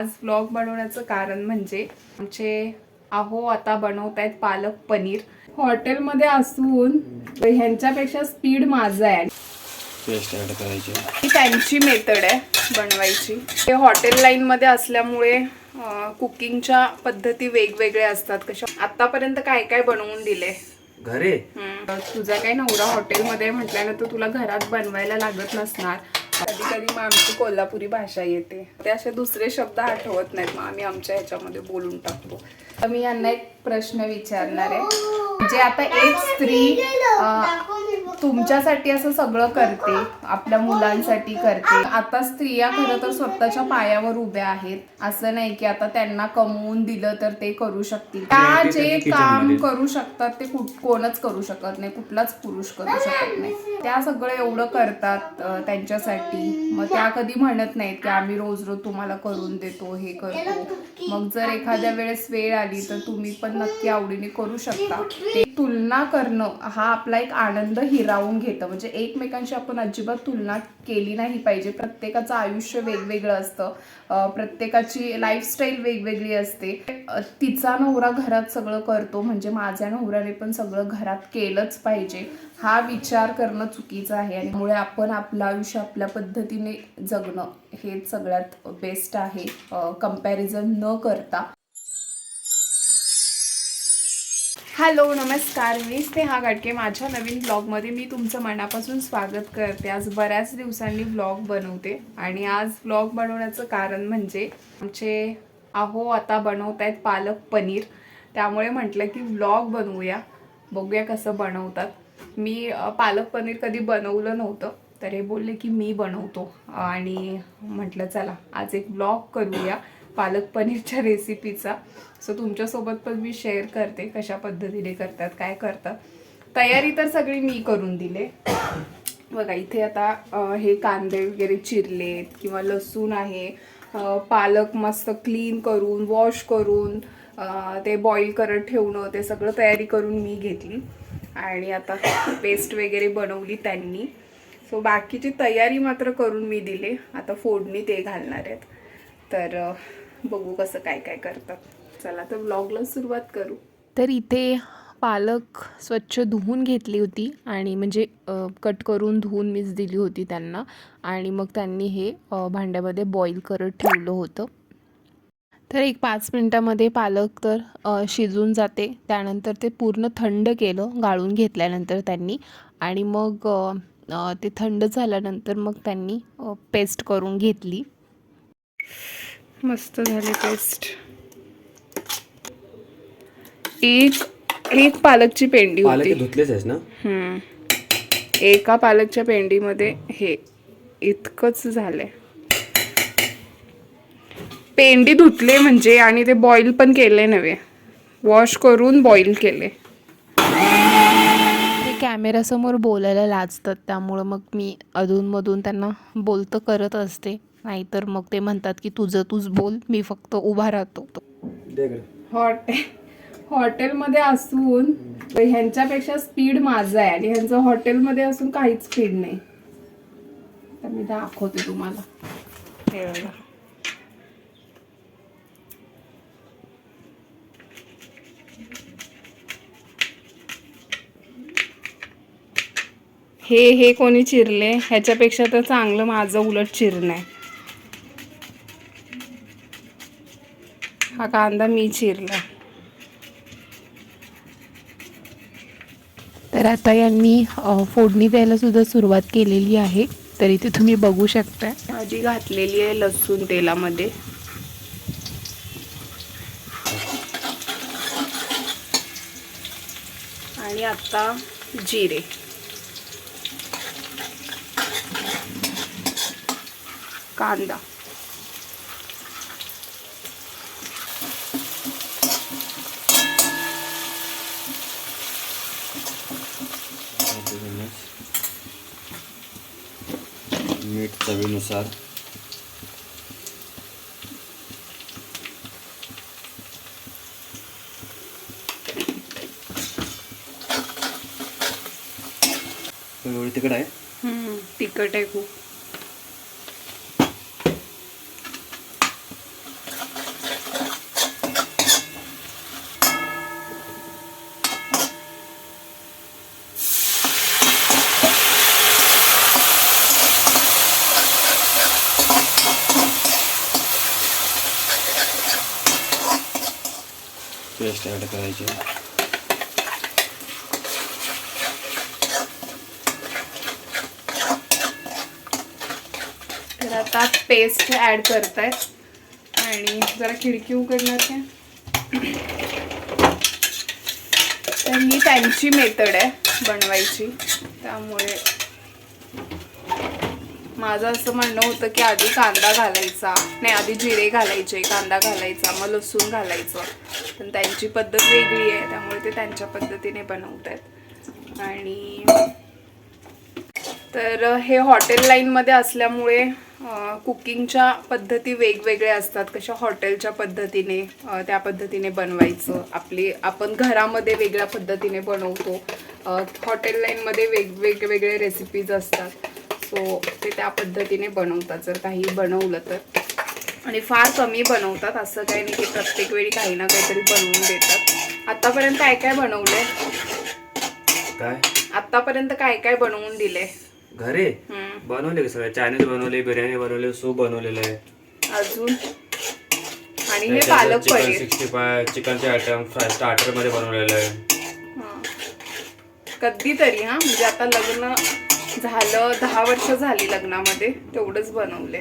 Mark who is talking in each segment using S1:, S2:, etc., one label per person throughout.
S1: आज व्लॉग बनवण्याचं कारण म्हणजे आमचे आहो आता बनवतायत पालक पनीर. हॉटेलमध्ये असून ह्यांच्यापेक्षा स्पीड माझं आहे.
S2: पेस्ट ऍड करायची.
S1: ही त्यांची मेथड आहे बनवायची. हे हॉटेल लाईन मध्ये असल्यामुळे कुकिंगच्या पद्धती वेगवेगळ्या असतात. कशा आतापर्यंत काय काय बनवून दिले?
S2: घरे?
S1: हम्म. तुझा काही नवरा हॉटेलमध्ये म्हटल्यानंतर तुला घरात बनवायला लागत नसणार. कधी कधी मग आमची कोल्हापुरी भाषा येते. ते असे दुसरे शब्द आठवत नाहीत. मग आम्ही आमच्या ह्याच्यामध्ये बोलून टाकतो. तर मी यांना एक प्रश्न विचारणार आहे. जे आता एक स्त्री तुमच्यासाठी असं सगळं करते आपल्या मुलांसाठी करते. आता स्त्रिया खरं तर स्वतःच्या पायावर उभ्या आहेत. असं नाही की आता त्यांना कमवून दिलं तर ते करू शकतील. त्या जे काम करू शकतात ते कोणच करू शकत नाही कुठलाच पुरुष करू शकत नाही. त्या सगळं एवढं करतात त्यांच्यासाठी. मग त्या कधी म्हणत नाहीत की आम्ही रोज रोज तुम्हाला करून देतो हे करतो. मग जर एखाद्या वेळेस वेळ आली तर तुम्ही पण नक्की आवडीने करू शकता. ते तुलना करणं हा आपला एक आनंद हिरावून घेतं. म्हणजे एकमेकांशी आपण अजिबात तुलना केली नाही पाहिजे. प्रत्येकाचं आयुष्य वेगवेगळं असतं. प्रत्येकाची लाईफस्टाईल वेगवेगळी असते. तिचा नवरा घरात सगळं करतो. म्हणजे माझ्या नवऱ्याने पण सगळं घरात केलंच पाहिजे. हा विचार करणं चुकीचं आहे. आणि त्यामुळे आपण आपलं आयुष्य आपल्या पद्धतीने जगणं हे सगळ्यात बेस्ट आहे. कंपॅरिझन न करता. हॅलो नमस्कार. मी स्नेहा गाडके. माझ्या नवीन ब्लॉगमध्ये मी तुमचं मनापासून स्वागत करते. आज बऱ्याच दिवसांनी ब्लॉग बनवते आणि आज ब्लॉग बनवण्याचं कारण म्हणजे आमचे आहो आता बनवत आहेत पालक पनीर. त्यामुळे म्हटलं की ब्लॉग बनवूया. बघूया कसं बनवतात. मी पालक पनीर कधी बनवलं नव्हतं तर हे बोलले की मी बनवतो. आणि म्हटलं चला आज एक ब्लॉग करूया. पालक पनीरच्या रेसिपीचा सो तुमच्यासोबत पण मी शेअर करते कशा पद्धतीने करतात काय करतात. तयारी तर सगळी मी करून दिले. बघा इथे आता हे कांदे वगैरे चिरलेत किंवा लसूण आहे. पालक मस्त क्लीन करून वॉश करून ते बॉईल करत ठेवणं ते सगळं तयारी करून मी घेतली. आणि आता पेस्ट वगैरे बनवली त्यांनी. सो बाकीची तयारी मात्र करून मी दिले. आता फोडणी ते घालणार आहेत. तर बघू कसं काय काय करतात. चला तर ब्लॉगला सुरुवात करू. तर इथे पालक स्वच्छ धुवून घेतली होती आणि म्हणजे कट करून धुवून मीच दिली होती त्यांना. आणि मग त्यांनी हे भांड्यामध्ये बॉईल करत ठेवलं होतं. तर एक पाच मिनटामध्ये पालक तर शिजून जाते. त्यानंतर ते पूर्ण थंड केलं गाळून घेतल्यानंतर त्यांनी. आणि मग ते थंड झाल्यानंतर मग त्यांनी पेस्ट करून घेतली. मस्त झाले पेस्ट एक एक पालकची पेंडी
S2: पालक
S1: होती.
S2: हे धुतलेच आहेस ना?
S1: हम्म. एका पालकच्या पेंडीमध्ये हे इतकंच झालंय. पेंडी धुतले म्हणजे आणि ते बॉईल पण केले नव्हे. वॉश करून बॉईल केले. ते कॅमेऱ्यासमोर बोलायला लाजतात त्यामुळं मग मी अधूनमधून त्यांना बोलतं करत असते. नाहीतर मग ते म्हणतात की तुझं तूच बोल मी फक्त उभा राहतो.
S2: दे इकडे.
S1: हॉटे हॉटेलमध्ये असून ह्यांच्यापेक्षा स्पीड माझं आहे आणि ह्यांचं हॉटेलमध्ये असून काहीच स्पीड नाही. तर मी दाखवते तुम्हाला. हे बघा. हे हे कोणी चिरले? ह्याच्यापेक्षा तर चांगलं माझं उलट चिरणं. आहे हा कांदा मी चिरला तर आता यांनी फोडणी द्यायला सुद्धा सुरुवात केलेली आहे. तर इथे तुम्ही बघू शकता भाजी घातलेली आहे लसूण तेलामध्ये. आणि आता जिरे. कांदा.
S2: चवीनुसार. एवढी आहे.
S1: तिखट आहे खूप
S2: पेस्ट ॲड करायची.
S1: तर आता पेस्ट ॲड करत आहेत आणि जरा खिडकी उघडणार काय तर ही त्यांची मेथड आहे बनवायची. त्यामुळे माझं असं म्हणणं होतं की आधी कांदा घालायचा. नाही आधी जिरे घालायचे कांदा घालायचा मग लसूण घालायचं. पण त्यांची पद्धत वेगळी आहे त्यामुळे ते त्यांच्या पद्धतीने बनवत आहेत आणि तर हे हॉटेल लाईनमध्ये असल्यामुळे कुकिंगच्या पद्धती वेगवेगळ्या असतात. कशा हॉटेलच्या पद्धतीने त्या पद्धतीने बनवायचं. आपली आपण घरामध्ये वेगळ्या पद्धतीने बनवतो. हॉटेल लाईनमध्ये वेग वेगवेगळे रेसिपीज असतात. सो ते त्या पद्धतीने बनवतात. जर काही बनवलं तर. आणि फार कमी बनवतात. असं काही नाही की प्रत्येक वेळी काही ना काहीतरी बनवून देतात. आतापर्यंत काय काय बनवलंय?
S2: काय?
S1: आतापर्यंत काय काय बनवून दिले
S2: घरी? बनवले सगळे? चायनीज बनवले बिर्याणी बनवले सूप बनवलेलं आहे.
S1: अजून? आणि हे पालक
S2: चिकन
S1: पनीर.
S2: सिक्स्टी फाय चिकनचे आयटम फ्राय स्टार्टरमध्ये बनवलेलं आहे.
S1: हा. कधीतरी हा. म्हणजे आता लग्न झालं दहा वर्ष झाली लग्नामध्ये तेवढंच बनवले.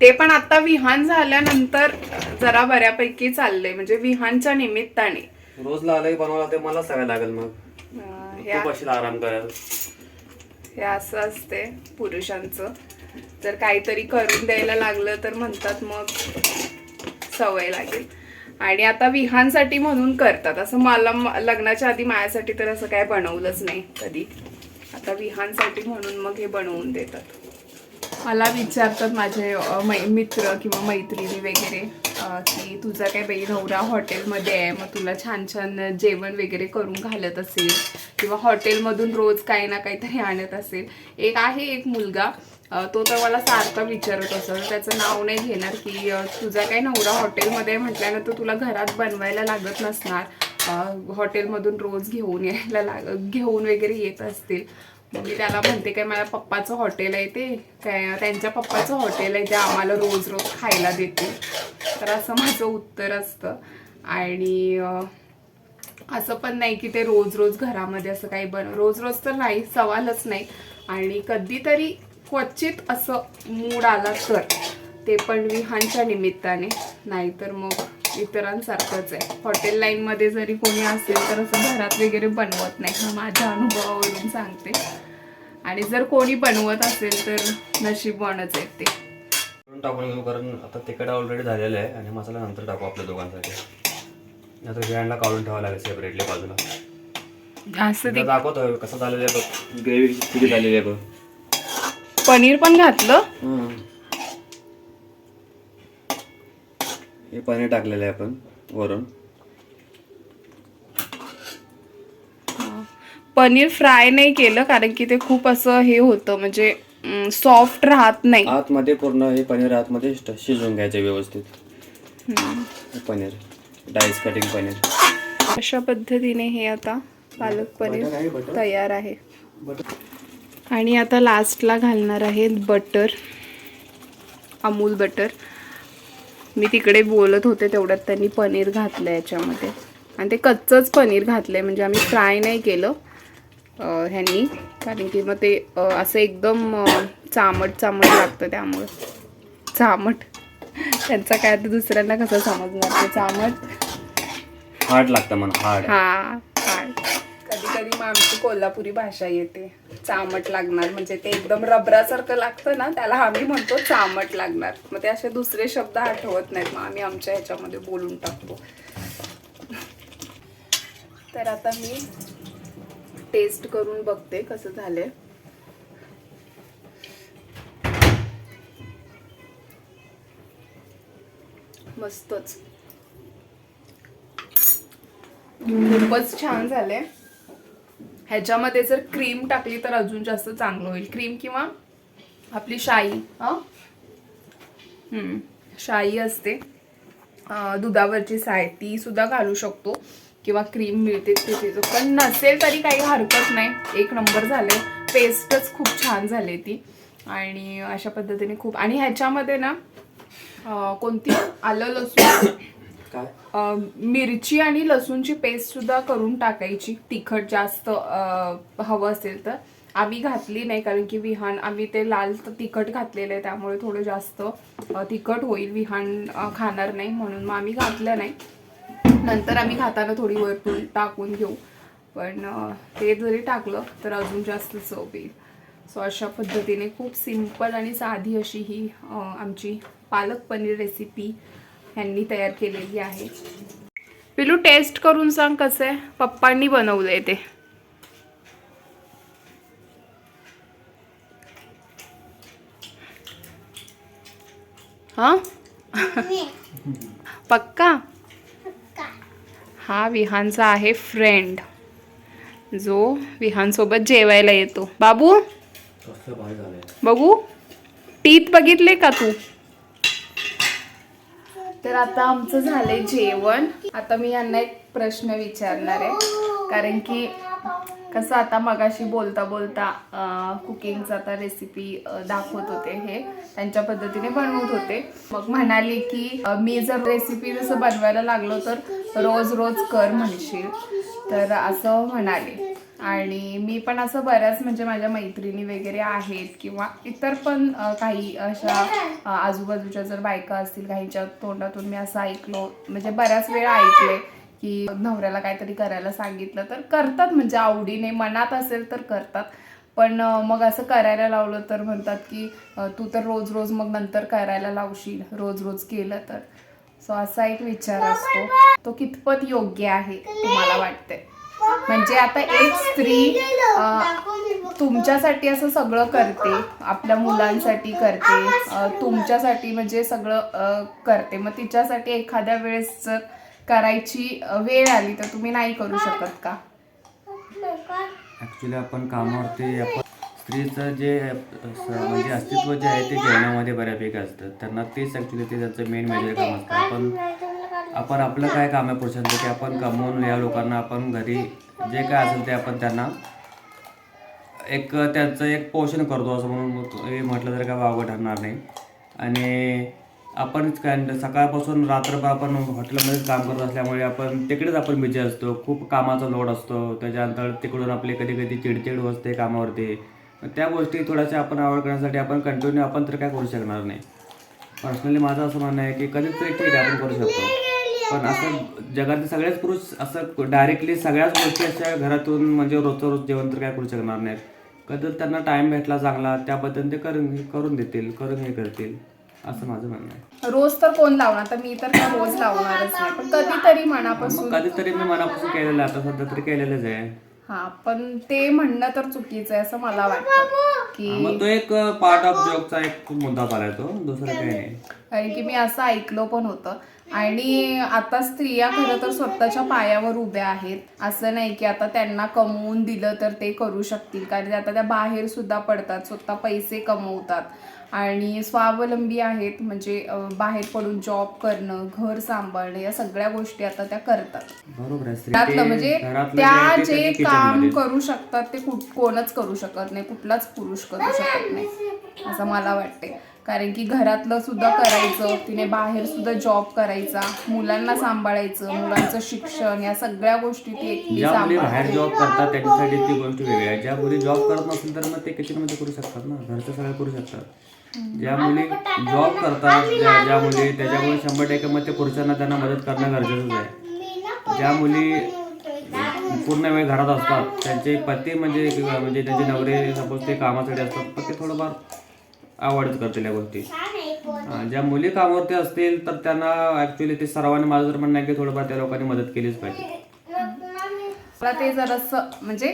S1: ते पण आता विहान झाल्यानंतर जरा बऱ्यापैकी चाललंय म्हणजे विहानच्या निमित्ताने.
S2: रोजला आलंही बनवायला ते मला सगळं लागेल मग.
S1: अं,
S2: खूप अशी आराम करेल
S1: हे असं असते पुरुषांचं. जर काहीतरी करून द्यायला लागलं तर म्हणतात मग सवय लागेल. आणि आता विहानसाठी म्हणून करतात. असं मला लग्नाच्या आधी माझ्यासाठी तर असं काय बनवलंच नाही कधी. आता विहानसाठी म्हणून मग हे बनवून देतात. मला विचारतात माझे मै मित्र किंवा मैत्रिणी वगैरे की तुझा काय बाई नवरा हॉटेलमध्ये आहे मग तुला छान छान जेवण वगैरे करून घालत असेल किंवा हॉटेलमधून रोज काही ना काहीतरी आणत असेल. एक आहे एक मुलगा तो तर मला सारखा विचारत असतो त्याचं नाव नाही घेणार की तुझा काय नवरा हॉटेलमध्ये आहे म्हटल्यानंतर तुला घरात बनवायला लागत नसणार. हॉटेलमधून रोज घेऊन यायला लाग घेऊन वगैरे येत असतील. मी त्याला म्हणते काय माझ्या पप्पाचं हॉटेल आहे ते. काय त्यांच्या पप्पाचं हॉटेल आहे ते आम्हाला रोज रोज खायला देते. तर असं माझं उत्तर असतं. आणि असं पण नाही की ते रोज रोज घरामध्ये असं काही बन रोज रोज तर नाही सवालच नाही. आणि कधीतरी क्वचित असं मूड आला तर ते पण विहानच्या निमित्ताने. नाहीतर मग इतरांसारखंच आहे. हॉटेल लाईनमध्ये जरी कोणी असेल तर असं घरात वगैरे बनवत नाही हा माझ्या अनुभवावरून सांगते. आणि जर कोणी बनवत असेल तर नशीबवानच आहेत ते.
S2: करून टाकून घेऊ कारण आता तिकडे ऑलरेडी झालेलं आहे आणि मसाला नंतर टाकू आपल्या दोघांसाठी. आता बिर्याणीला काढून ठेवावं लागेल सेपरेटली बाजूला.
S1: असं
S2: तुला दाखवतो कसं झालेलं आहे बघ. ग्रेव्ही किती झालेली आहे बघ.
S1: पनीर पण घातलं.
S2: हे पनीर टाकलेलं आहे आपण वरून.
S1: पनीर फ्राय नाही केलं कारण की ते खूप असं हे होतं म्हणजे सॉफ्ट राहत नाही.
S2: आतमध्ये पूर्ण हे पनीर आतमध्ये शिजवून घ्यायचे व्यवस्थित. Paneer dice cutting paneer.
S1: अशा पद्धतीने हे आता पालक पनीर तयार आहे. आणि आता लास्टला घालणार आहे बटर अमूल बटर. मी तिकडे बोलत होते तेवढ्यात त्यांनी पनीर घातलं याच्यामध्ये. आणि ते कच्चंच पनीर घातलंय म्हणजे आम्ही फ्राय नाही केलं. ह्यांनी. कारण की मग ते असं एकदम चामट चामट लागतं त्यामुळं. चामट. त्यांचा काय आता दुसऱ्यांना कसं समजणार ते चामट?
S2: हार्ड लागतं म्हणा हार्ड.
S1: हा काय कधी कधी मग आमची कोल्हापुरी भाषा येते. चामट लागणार म्हणजे ते एकदम रबरासारखं लागतं ना त्याला आम्ही म्हणतो चामट लागणार. मग ते असे दुसरे शब्द आठवत नाहीत मग आम्ही आमच्या ह्याच्यामध्ये बोलून टाकतो. तर आता मी टेस्ट करून बघते कसं झालंय. मस्तच. खूपच छान झाले ह्याच्यामध्ये जर क्रीम टाकली तर अजून जास्त चांगलं होईल. क्रीम किंवा आपली शाई हम्म, शाई असते. दुधावरची साय ती सुद्धा घालू शकतो. किंवा क्रीम मिळते तिथे पण नसेल तरी काही हरकत नाही. एक नंबर झाले पेस्टच खूप छान झाली ती. आणि अशा पद्धतीने खूप. आणि ह्याच्यामध्ये ना कोणती? आलं लसूण. मिरची आणि लसूणची पेस्ट सुद्धा करून टाकायची. तिखट जास्त हवं असेल तर. आम्ही घातली नाही कारण की विहान आम्ही ते लाल त- तिखट घातलेलं आहे. त्यामुळे थोडं जास्त तिखट होईल. विहान खाणार नाही म्हणून मग आम्ही घातलं नाही. नंतर आम्ही खाताना थोडी वरतून टाकून घेऊ. पण ते जरी टाकलं तर अजून जास्त चव येईल. सो अशा पद्धतीने खूप सिंपल आणि साधी अशी ही आमची पालक पनीर रेसिपी ह्यांनी तयार केलेली आहे. पिलू टेस्ट करून सांग कसं आहे पप्पांनी बनवलंय ते. हा? पक्का? हा विहानचा आहे फ्रेंड जो विहानसोबत जेवायला येतो. बाबू? बघू. टीत बघितले का तू? तर आता आमचं झालंय जेवण. आता मी यांना एक प्रश्न विचारणार आहे. कारण की कसं आता मगाशी बोलता बोलता कुकिंगचं आता रेसिपी दाखवत होते हे. त्यांच्या पद्धतीने बनवत होते. मग म्हणाले की मी जर रेसिपी जसं बनवायला लागलो तर रोज रोज कर म्हणशील. तर असं म्हणाले. आणि मी पण असं बऱ्याच म्हणजे माझ्या मैत्रिणी वगैरे आहेत किंवा इतर पण काही अशा आजूबाजूच्या जर बायका असतील काहींच्या तोंडातून मी असं ऐकलो म्हणजे बऱ्याच वेळा ऐकले की नवऱ्याला काहीतरी करायला सांगितलं तर करतात म्हणजे आवडीने मनात असेल तर करतात. पण मग असं करायला लावलं तर म्हणतात की तू तर रोज रोज मग नंतर करायला लावशील रोज रोज केलं तर. सो असा एक विचार असतो. तो कितपत योग्य आहे तुम्हाला वाटतंय? म्हणजे आता एक स्त्री तुमच्यासाठी असं सगळं करते आपल्या मुलांसाठी करते तुमच्यासाठी म्हणजे सगळं करते. मग तिच्यासाठी एखाद्या वेळेस जर करायची वेळ आली तर तुम्ही नाही करू शकत का?
S2: ॲक्च्युली आपण कामावरती आपण स्त्रीचं जे म्हणजे अस्तित्व जे आहे ते जेवणामध्ये बऱ्यापैकी असतं. त्यांना तेच ॲक्च्युली ते त्यांचं मेन मेजर काम असतं. आपण आपण आपलं काय काम आहे पुरुषांचं की आपण कमवून या लोकांना आपण घरी जे काय असेल ते आपण त्यांना एक त्यांचं एक पोषण करतो असं म्हणून हे म्हटलं तर काय वावगं ठरणार नाही. आणि आपणच काय सकाळपासून रात्रभर आपण हॉटेलमध्येच काम करत असल्यामुळे आपण तिकडेच आपण बिझी असतो. खूप कामाचा लोड असतो. त्याच्यानंतर तिकडून आपली कधी कधी चिडचिड असते कामावरती. त्या गोष्टी थोड्याशा आपण आवड करण्यासाठी आपण कंटिन्यू आपण तर काय करू शकणार नाही. पर्सनली माझं असं म्हणणं आहे की कधीतरी ठीक आहे आपण करू शकतो. पण असं जगातले सगळेच पुरुष असं डायरेक्टली सगळ्याच गोष्टी अशा घरातून म्हणजे रोजचं रोज जेवण तर काय करू शकणार नाहीत. कधी त्यांना टाईम भेटला चांगला त्या ते करून करून देतील करून हे करतील. असं माझं म्हणणं आहे.
S1: रोज तर कोण लावणार? तर मी तर काय रोज लावणारच नाही. पण कधीतरी मनापासून
S2: कधीतरी मी मनापासून केलेलं आहे. आता सध्या तरी केलेलंच आहे.
S1: हा पण ते म्हणणं तर चुकीचं आहे असं मला वाटतं. की
S2: मग तो एक पार्ट ऑफ जॉबचा एक मुद्दा झालाय तो दुसरं काही नाही.
S1: कारण की मी असं ऐकलं पण होतं. आणि आता स्त्रिया खरं तर स्वतःच्या पायावर उभ्या आहेत. असं नाही की आता त्यांना कमवून दिलं तर ते करू शकतील. कारण आता त्या बाहेर सुद्धा पडतात. स्वतः पैसे कमवतात. आणि स्वावलंबी आहेत म्हणजे बाहेर पडून जॉब करणं घर सांभाळणं या सगळ्या गोष्टी आता त्या करतात.
S2: बरोबर
S1: म्हणजे त्या जे काम. करू शकतात ते कोणच करू शकत नाही कुठलाच पुरुष करू शकत नाही असं मला वाटते कारण की घरातलं सुद्धा करायचं तिने बाहेर सुद्धा जॉब करायचा मुलांना सांभाळायचं मुलांचं शिक्षण या सगळ्या गोष्टी ती एकटी
S2: बाहेर जॉब करतात त्यांच्यासाठी ती गोष्ट वेगळी आहे. ज्या मुली जॉब करत नसेल तर मग ते kitchen मध्ये करू शकतात ना? घरचं सगळं करू शकतात. ज्या मुली जॉब करतात ज्या ज्या मुली त्याच्यामुळे शंभर टक्के मग ते पुरुषांना त्यांना मदत करणं गरजेचंच आहे. ज्या मुली पूर्ण वेळ घरात असतात त्यांचे पती म्हणजे किंवा म्हणजे त्यांचे नवरे सपोज ते कामासाठी असतात पण ते थोडंफार आवडच करतील या गोष्टी. हा, ज्या मुली कामावरती असतील तर त्यांना ऍक्च्युली ते सर्वांनी माझं जर म्हणणं आहे की थोडंफार त्या लोकांनी मदत केलीच पाहिजे.
S1: मला ते जरासं म्हणजे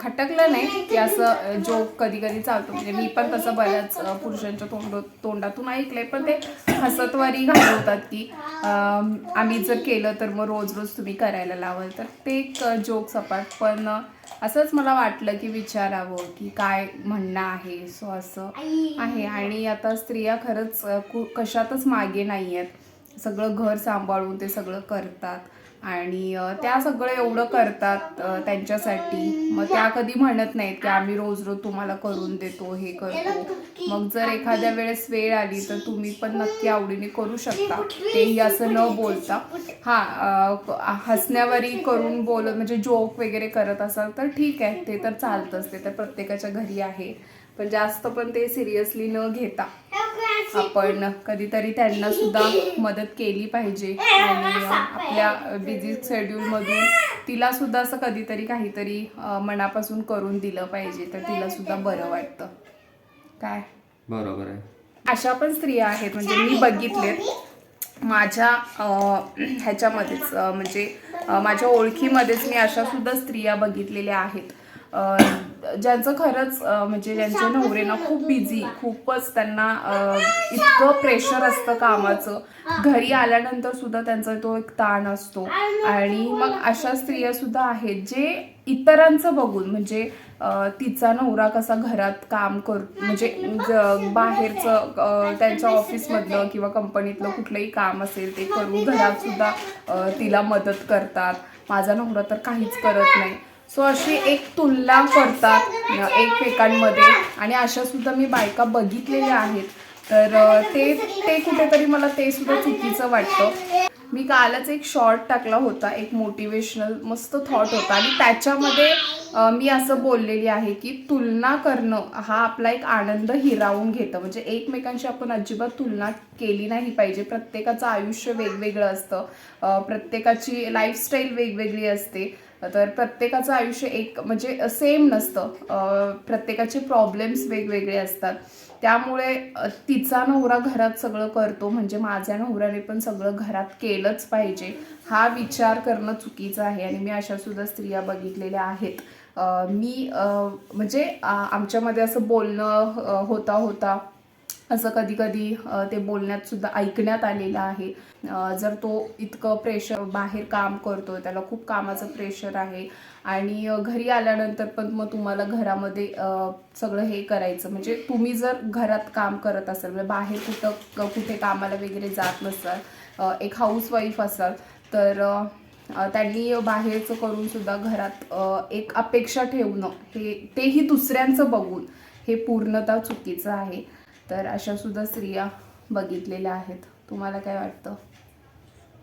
S1: खटकलं नाही की असं जोक कधी कधी चालतो. म्हणजे मी पण तसं बऱ्याच पुरुषांच्या तोंड तोंडातून ऐकलंय. पण ते हसतवारी घालवतात की आम्ही जर केलं तर मग रोज रोज तुम्ही करायला लावाल. तर ते एक जोक सपाट. पण असंच मला वाटलं की विचारावं की काय म्हणणं आहे. सो असं आहे. आणि आता स्त्रिया खरंच कशातच मागे नाही आहेत सगळं घर सांभाळून ते सगळं करतात. आणि त्या सगळं एवढं करतात त्यांच्यासाठी. मग त्या कधी म्हणत नाहीत की आम्ही रोज रोज तुम्हाला करून देतो हे करतो. मग जर एखाद्या वेळेस वेळ आली तर तुम्ही पण नक्की आवडीने करू शकता. तेही असं न बोलता. हा हसण्यावरी करून बोलत म्हणजे जोक वगैरे करत असाल तर ठीक आहे ते तर चालतंच. ते तर प्रत्येकाच्या घरी आहे. पण जास्त पण ते सिरियसली न घेता. आपण कधीतरी त्यांना सुद्धा मदत केली पाहिजे. आणि आपल्या बिझी शेड्यूलमधून तिला सुद्धा असं कधीतरी काहीतरी मनापासून करून दिलं पाहिजे. तर तिला सुद्धा बरं वाटतं. काय?
S2: बरोबर आहे.
S1: अशा पण स्त्रिया आहेत. म्हणजे मी बघितलेत. माझ्या ह्याच्यामध्येच म्हणजे माझ्या ओळखीमध्येच मी अशा सुद्धा स्त्रिया बघितलेल्या आहेत. ज्यांचं खरंच म्हणजे ज्यांचे नवरे ना खूप बिझी खूपच त्यांना इतकं प्रेशर असतं कामाचं. घरी आल्यानंतर सुद्धा त्यांचा तो एक ताण असतो. आणि मग अशा स्त्रिया सुद्धा आहेत जे इतरांचं बघून म्हणजे तिचा नवरा कसा घरात काम कर म्हणजे ज- बाहेरचं त्यांच्या ऑफिसमधलं किंवा कंपनीतलं कुठलंही काम असेल ते करून घरात सुद्धा तिला मदत करतात. माझा नवरा तर काहीच करत नाही. सो अशी एक तुलना करतात एकमेकांमध्ये आणि अशा सुद्धा मी बायका बघितलेल्या आहेत. तर ते ते कुठेतरी मला ते सुद्धा चुकीचं वाटतं. मी कालच एक शॉर्ट टाकला होता एक मोटिवेशनल मस्त थॉट होता. आणि त्याच्यामध्ये मी असं बोललेली आहे की तुलना करणं हा आपला एक आनंद हिरावून घेतं. म्हणजे एकमेकांशी आपण अजिबात तुलना केली नाही पाहिजे. प्रत्येकाचं आयुष्य वेगवेगळं असतं. प्रत्येकाची लाईफस्टाईल वेगवेगळी असते. तर प्रत्येकाचं आयुष्य एक म्हणजे सेम नसतं. प्रत्येकाचे प्रॉब्लेम्स वेगवेगळे असतात. त्यामुळे तिचा नवरा घरात सगळं करतो. म्हणजे माझ्या नवऱ्याने पण सगळं घरात केलंच पाहिजे. हा विचार करणं चुकीचं आहे आणि मी अशा सुद्धा स्त्रिया बघितलेल्या आहेत. मी म्हणजे आमच्यामध्ये असं बोलणं होता होता असं कधी कधी ते बोलण्यात सुद्धा ऐकण्यात आलेलं आहे. जर तो इतकं प्रेशर बाहेर काम करतो त्याला खूप कामाचं प्रेशर आहे आणि घरी आल्यानंतर पण मग तुम्हाला घरामध्ये सगळं हे करायचं. म्हणजे तुम्ही जर घरात काम करत असाल म्हणजे बाहेर कुठं कुठे कामाला वगैरे जात नसाल एक हाऊसवाईफ असाल तर त्यांनी बाहेरचं करून सुद्धा घरात एक अपेक्षा ठेवणं हे तेही दुसऱ्यांचं बघून हे पूर्णतः चुकीचं आहे. तर अशा सुद्धा स्त्रिया बघितलेल्या आहेत. तुम्हाला काय वाटतं?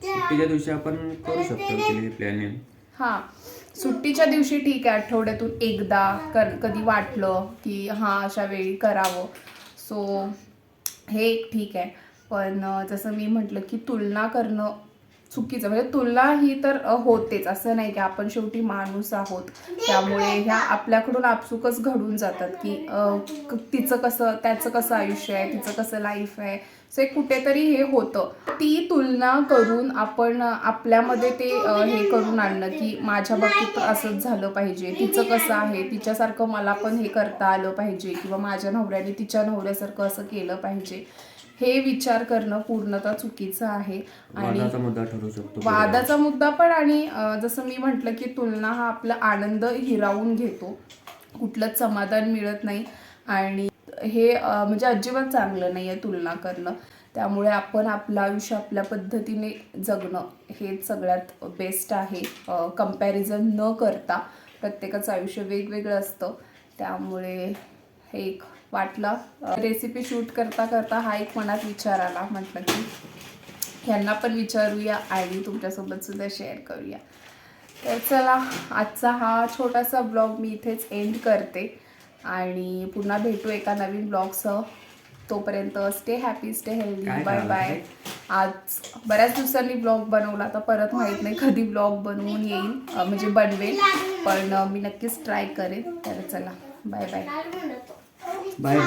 S2: सुट्टीच्या दिवशी आपण करू शकतो प्लॅनिंग
S1: हां. सुट्टीच्या दिवशी ठीक आहे आठवड्यातून एकदा कर कधी वाटलं की हां अशा वेळी करावं. सो हे एक ठीक आहे. पण जसं मी म्हटलं की तुलना करणं चुकीचं. म्हणजे तुलना ही तर होतेच. असं नाही की आपण शेवटी माणूस आहोत. त्यामुळे ह्या आपल्याकडून आपसुकच घडून जातात की तिचं कसं त्याचं कसं आयुष्य आहे तिचं कसं लाईफ आहे. सो एक कुठेतरी हे होतं. ती तुलना करून आपण आपल्यामध्ये ते हे करून आणणं की माझ्या बाबतीत असंच झालं पाहिजे. तिचं कसं आहे? तिच्यासारखं मला पण हे करता आलं पाहिजे. किंवा माझ्या नवऱ्याने तिच्या नवऱ्यासारखं असं केलं पाहिजे. हे विचार करणं पूर्णतः चुकीचं आहे. आणि
S2: वादाचा मुद्दा ठरू शकतो
S1: वादाचा मुद्दा पण आणि जसं मी म्हटलं की तुलना हा आपला आनंद हिरावून घेतो. कुठलंच समाधान मिळत नाही. आणि हे म्हणजे अजिबात चांगलं नाही आहे तुलना करणं. त्यामुळे आपण आपलं आयुष्य आपल्या पद्धतीने जगणं हेच सगळ्यात बेस्ट आहे. कंपॅरिझन न करता प्रत्येकाचं आयुष्य वेगवेगळं असतं. त्यामुळे हे एक वाटलं. रेसिपी शूट करता करता हा एक मनात विचार आला. म्हटलं की यांना पण विचारूया. आणि तुमच्यासोबत सुद्धा शेअर करूया. तर चला आजचा हा छोटासा ब्लॉग मी इथेच एंड करते. आणि पुन्हा भेटू एका नवीन ब्लॉगसह तोपर्यंत stay happy stay healthy bye? Bye आज बऱ्याच दिवसांनी ब्लॉग बनवला तर परत माहीत नाही कधी ब्लॉग बनवून येईल. म्हणजे बनवेल. पण मी नक्कीच ट्राय करेन. तर चला बाय बाय
S2: बाय